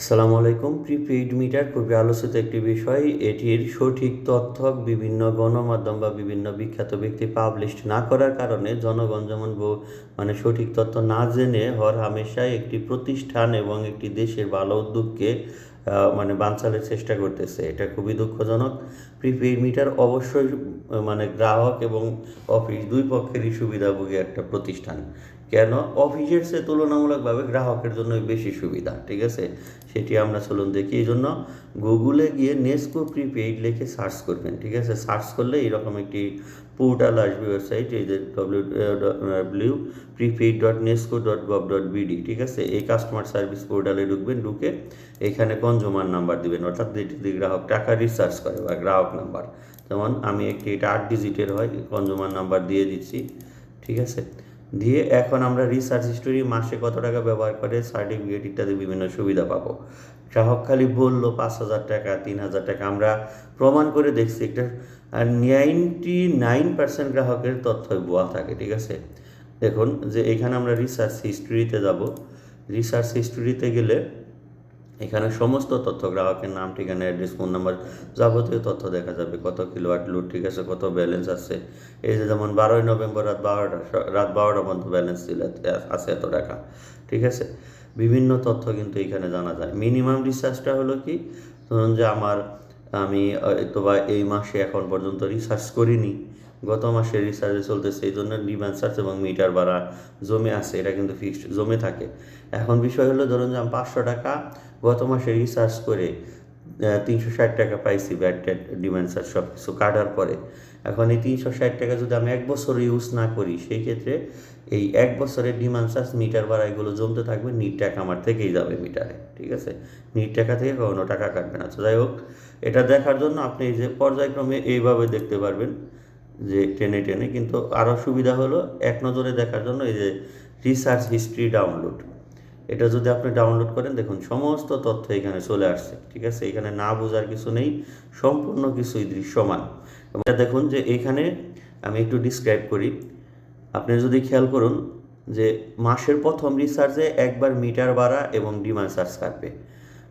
আসসালামু আলাইকুম prepaid meter খুবই আলোচিত একটি বিষয়। এটির সঠিক তথ্য বিভিন্ন গণমাধ্যম বা বিভিন্ন বিখ্যাত ব্যক্তি পাবলিশ না করার কারণে জনগণ যেমন মানে সঠিক তথ্য না জেনে হর হামেশাই একটি প্রতিষ্ঠান এবং একটি দেশের ভালো উদ্যোগকে মানে বানচালের চেষ্টা করতেছে। এটা খুবই দুঃখজনক। প্রিপেইড মিটার অবশ্যই মানে গ্রাহক এবং অফিস দুই পক্ষেরই সুবিধাভোগী একটা প্রতিষ্ঠান। কেন? অফিসের চেয়ে তুলনামূলকভাবে গ্রাহকের জন্য বেশি সুবিধা, ঠিক আছে? সেটি আমরা চলুন দেখি। এই জন্য গুগলে গিয়ে নেস্কো প্রিপেইড লিখে সার্চ করবেন, ঠিক আছে? সার্চ করলে এরকম একটি পোর্টাল আসবে, ওয়েবসাইট, এই যে W W prepaid dot NESCO dot gov dot BD ঠিক আছে? এই কাস্টমার সার্ভিস পোর্টালে ঢুকবেন, ঢুকে এখানে কনজুমার নাম্বার দিবেন, অর্থাৎ যেটি গ্রাহক টাকা রিচার্জ করে বা গ্রাহক নাম্বার যেমন আমি একটি, এটা আট ডিজিটের হয় কনজুমার নাম্বার দিয়ে দিচ্ছি, ঠিক আছে? দিয়ে এখন আমরা রিসার্চ হিস্টোরি মাসে কত টাকা ব্যবহার করে সার্টিফিকেট ইত্যাদি বিভিন্ন সুবিধা পাবো। গ্রাহক খালি বলল পাঁচ হাজার টাকা, তিন হাজার টাকা। আমরা প্রমাণ করে দেখছি একটা আর নাইনটি নাইন পার্সেন্ট গ্রাহকের তথ্য বোয়া থাকে, ঠিক আছে? দেখুন যে এখানে আমরা রিসার্চ হিস্টোরিতে যাব। রিসার্চ হিস্টোরিতে গেলে এখানে সমস্ত তথ্য, গ্রাহকের নাম, ঠিকানা অ্যাড্রেস ফোন নাম্বার যাবতীয় তথ্য দেখা যাবে। কত কিলোয়াট লোড ঠিক আছে, কত ব্যালেন্স আছে? এই যে যেমন বারোই নভেম্বর রাত বারোটা রাত বারোটা পর্যন্ত ব্যালেন্স ছিল আছে এত টাকা, ঠিক আছে? বিভিন্ন তথ্য কিন্তু এখানে জানা যায়। মিনিমাম রিসার্চটা হলো কি? ধরুন যে আমার আমি তো বা এই মাসে এখন পর্যন্ত রিসার্চ করিনি গত মাসে রিসার্চে চলতেছে, এই জন্য ডিমান্ড সার্চ এবং মিটার ভাড়া জমে আছে, এটা কিন্তু ফিক্সড জমে থাকে। এখন বিষয় হলো, ধরুন যে আমি পাঁচশো টাকা গত মাসে রিসার্চ করে তিনশো ষাট টাকা পাইছি ব্যাট ডিমান্ড চার্জ সব কিছু কাটার পরে। এখন এই তিনশো ষাট টাকা যদি আমি এক বছর ইউজ না করি, সেই ক্ষেত্রে এই এক বছরের ডিমান্ড চার্জ মিটার ভাড়া এগুলো জমতে থাকবে নিট টাকা আমার থেকেই যাবে মিটারে ঠিক আছে? নিট টাকা থেকে কখনো টাকা কাটবে না। তো যাই হোক, এটা দেখার জন্য আপনি যে পর্যায়ক্রমে এইভাবে দেখতে পারবেন। যে টেনে টেনে, কিন্তু আরও সুবিধা হলো এক নজরে দেখার জন্য এই যে রিসার্চ হিস্ট্রি ডাউনলোড এটা যদি আপনি ডাউনলোড করেন, দেখুন সমস্ত তথ্য এখানে চলে আসছে, ঠিক আছে? এখানে না বোঝার কিছু নেই, সম্পূর্ণ কিছুই দৃশ্যমান। এটা দেখুন যে এখানে আমি একটু ডিসক্রাইব করি। আপনি যদি খেয়াল করুন যে মাসের প্রথম রিসার্চে একবার মিটার বাড়া এবং ডিমান্ড চার্জ কাটবে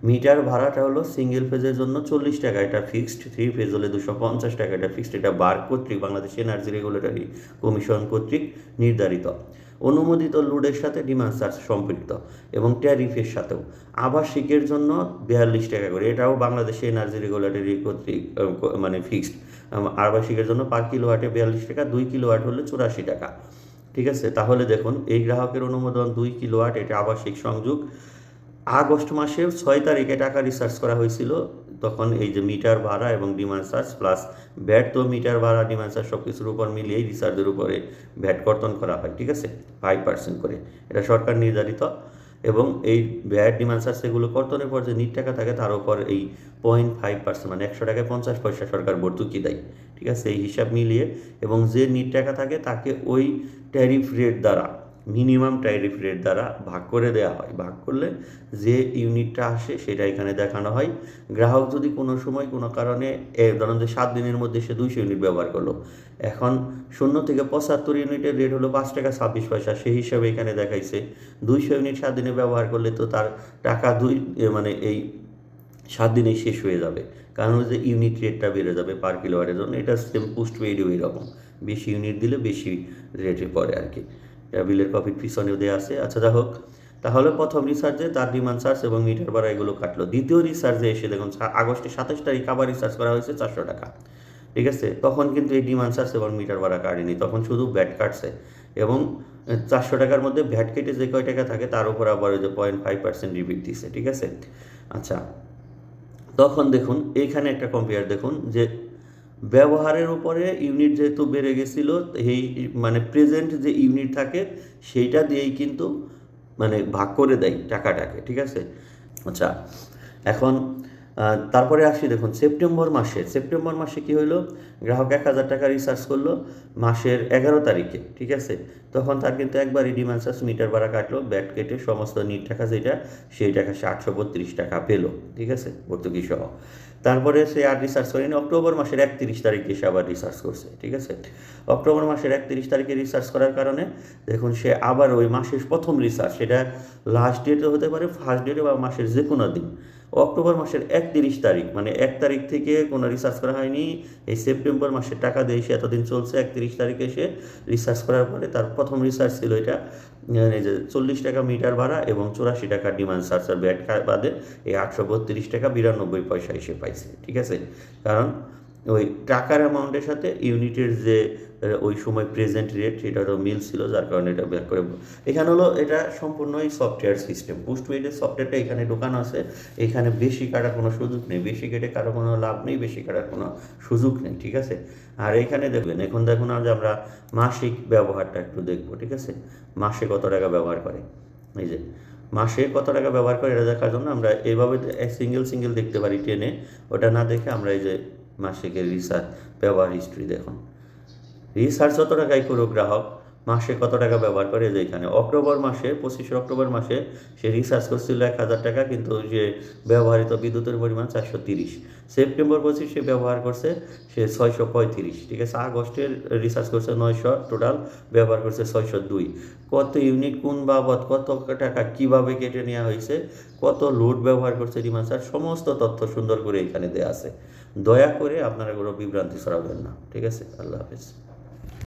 মিটার ভাড়াটা হলো সিঙ্গেল ফেজের জন্য চল্লিশ টাকা। এটা ফিক্সড থ্রি ফেজ হলে দুশো পঞ্চাশ টাকা। এটা ফিক্সড এটা বার কর্তৃক, বাংলাদেশ এনার্জি রেগুলেটরি কমিশন কর্তৃক নির্ধারিত। অনুমোদিত লোডের সাথে ডিমান্ড চার্জ সম্পৃক্ত এবং ট্যারিফের সাথেও। আবাসিকের জন্য বিয়াল্লিশ টাকা করে। এটাও বাংলাদেশ এনার্জি রেগুলেটরি কর্তৃক মানে ফিক্সড আবাসিকের জন্য পার কিলো ওয়াটে বিয়াল্লিশ টাকা, দুই কিলো ওয়াট হলে চুরাশি টাকা। ঠিক আছে? তাহলে দেখুন, এই গ্রাহকের অনুমোদন দুই কিলো ওয়াট এটা আবাসিক সংযোগ। আগস্ট মাসের ছয় তারিখে টাকা রিসার্চ করা হয়েছিল। তখন এই যে মিটার ভাড়া এবং ডিমান্ড চার্জ প্লাস ভ্যাট তো মিটার ভাড়া ডিমান্ড চার্জ সব কিছুর উপর মিলিয়ে রিসার্চের উপরে ভ্যাট কর্তন করা হয়, ঠিক আছে? ফাইভ পার্সেন্ট করে। এটা সরকার নির্ধারিত এবং এই ভ্যাট ডিমান্ড চার্জ এগুলো কর্তনের পর যে নিট টাকা থাকে, তার উপর এই পয়েন্ট ফাইভ পার্সেন্ট মানে একশো টাকায় পঞ্চাশ পয়সা সরকার ভর্তুকি দেয়, ঠিক আছে? এই হিসাব মিলিয়ে এবং যে নিট টাকা থাকে, তাকে ওই ট্যারিফ রেট দ্বারা মিনিমাম ট্যারিফ রেট দ্বারা ভাগ করে দেওয়া হয়। ভাগ করলে যে ইউনিটটা আসে সেটা এখানে দেখানো হয়। গ্রাহক যদি কোনো সময় কোনো কারণে ধরুন যে সাত দিনের মধ্যে সে দুইশো ইউনিট ব্যবহার করল, এখন শূন্য থেকে পঁচাত্তর ইউনিটের রেট হলো পাঁচ টাকা ছাব্বিশ পয়সা, সেই হিসাবে এখানে দেখাইছে। দুইশো ইউনিট সাত দিনে ব্যবহার করলে তো তার টাকা দুই মানে এই সাত দিনেই শেষ হয়ে যাবে। কারণ যে ইউনিট রেটটা বেড়ে যাবে পার কিলোওয়াটের জন্য, এটা সেম পোস্ট পেইডও এরকম। বেশি ইউনিট দিলে বেশি রেটে পড়ে আর কি। বিলের কপির পিছনেও দেওয়া আছে। আচ্ছা যা হোক, তাহলে প্রথম রিসার্চে তার ডিমান্ড চার্জ এবং মিটার ভাড়া এগুলো কাটলো। দ্বিতীয় রিসার্চে এসে দেখুন আগস্টের সাতাশ তারিখ আবার রিসার্চ করা হয়েছে চারশো টাকা। ঠিক আছে? তখন কিন্তু এই ডিমান্ড চার্জ এবং মিটার ভাড়া কাটেনি। তখন শুধু ব্যাট কাটছে এবং চারশো টাকার মধ্যে ভ্যাট কেটে যে কয় টাকা থাকে, তার উপর আবার ওই যে পয়েন্ট ফাইভ পার্সেন্ট রিবিট দিচ্ছে ঠিক আছে? আচ্ছা তখন দেখুন, এইখানে একটা কম্পেয়ার দেখুন যে ব্যবহারের উপরে ইউনিট যেহেতু বেড়ে গেছিল এই মানে প্রেজেন্ট যে ইউনিট থাকে, সেইটা দিয়েই কিন্তু মানে ভাগ করে দেয় টাকাটাকে, ঠিক আছে? আচ্ছা এখন তারপরে আসি দেখুন, সেপ্টেম্বর মাসে সেপ্টেম্বর মাসে কি হইল? গ্রাহক এক হাজার টাকা রিচার্জ করল মাসের এগারো তারিখে, ঠিক আছে? তখন তার কিন্তু একবারই ডিমান্ড চার্জ মিটার ভাড়া কাটলো, ব্যাট কেটে সমস্ত নিট টাকা যেটা, সেই টাকা সে আটশো বত্রিশ টাকা পেল, ঠিক আছে? ভর্তুকি সহ। তারপরে সে আর রিসার্চ করেনি, অক্টোবর মাসের একত্রিশ তারিখে সে আবার রিসার্চ করছে, ঠিক আছে? অক্টোবর মাসের একত্রিশ তারিখে রিসার্চ করার কারণে দেখুন, সে আবার ওই মাসের প্রথম রিসার্চ সেটা লাস্ট ডেটে হতে পারে ফার্স্ট ডেটে বা মাসের যে কোনো দিন, অক্টোবর মাসের একত্রিশ তারিখ মানে এক তারিখ থেকে কোনো রিসার্চ করা হয়নি। এই সেপ্টেম্বর মাসের টাকা দিয়ে সে এতদিন চলছে, একত্রিশ তারিখে এসে রিসার্চ করার পরে তার প্রথম রিসার্চ ছিল এটা মানে যে চল্লিশ টাকা মিটার ভাড়া এবং চুরাশি টাকা ডিমান্ড চার্জার ব্যাট বাদে এই আটশো বত্রিশ টাকা বিরানব্বই পয়সা এসে পাইছে, ঠিক আছে? কারণ ওই টাকার অ্যামাউন্টের সাথে ইউনিটের যে ওই সময় প্রেজেন্ট রেট সেটারও মিল ছিল, যার কারণে এটা বের করে এখানে হলো এটা সম্পূর্ণই সফটওয়্যার সিস্টেম পোস্ট পেইডের সফটওয়্যারটা এখানে ঢোকানো আছে। এখানে বেশি কাটার কোনো সুযোগ নেই। বেশি কেটে কারও কোনো লাভ নেই, বেশি কাটার কোনো সুযোগ নেই, ঠিক আছে? আর এখানে দেখবেন, এখন দেখুন আজ আমরা মাসিক ব্যবহারটা একটু দেখব, ঠিক আছে? মাসে কত টাকা ব্যবহার করে? এই যে, মাসে কত টাকা ব্যবহার করে, এটা দেখার জন্য আমরা এইভাবে সিঙ্গেল সিঙ্গেল দেখতে পারি টেনে। ওটা না দেখে আমরা এই যে মাসিকের রিসার্চ ব্যবহার হিস্ট্রি দেখুন। রিসার্চ যত টাকাই করুক গ্রাহক? মাসে কত টাকা ব্যবহার করে? যে এখানে। অক্টোবর মাসে, পঁচিশে অক্টোবর মাসে সে রিসার্চ করছিল এক হাজার টাকা, কিন্তু যে ব্যবহৃত বিদ্যুতের পরিমাণ চারশো তিরিশ। সেপ্টেম্বর পঁচিশে ব্যবহার করছে, সে ছয়শো পঁয়ত্রিশ। ঠিক আছে? আগস্টের রিসার্চ করছে নয়শো টোটাল ব্যবহার করছে ছয়শো দুই। কত ইউনিট কোন বাবদ, কত টাকা কীভাবে কেটে নেওয়া হয়েছে, কত লোড ব্যবহার করছে চার্জ সমস্ত তথ্য সুন্দর করে এখানে দেওয়া আছে। দয়া করে আপনারা কোনো বিভ্রান্তি ছড়াবেন না। ঠিক আছে? আল্লাহ হাফেজ।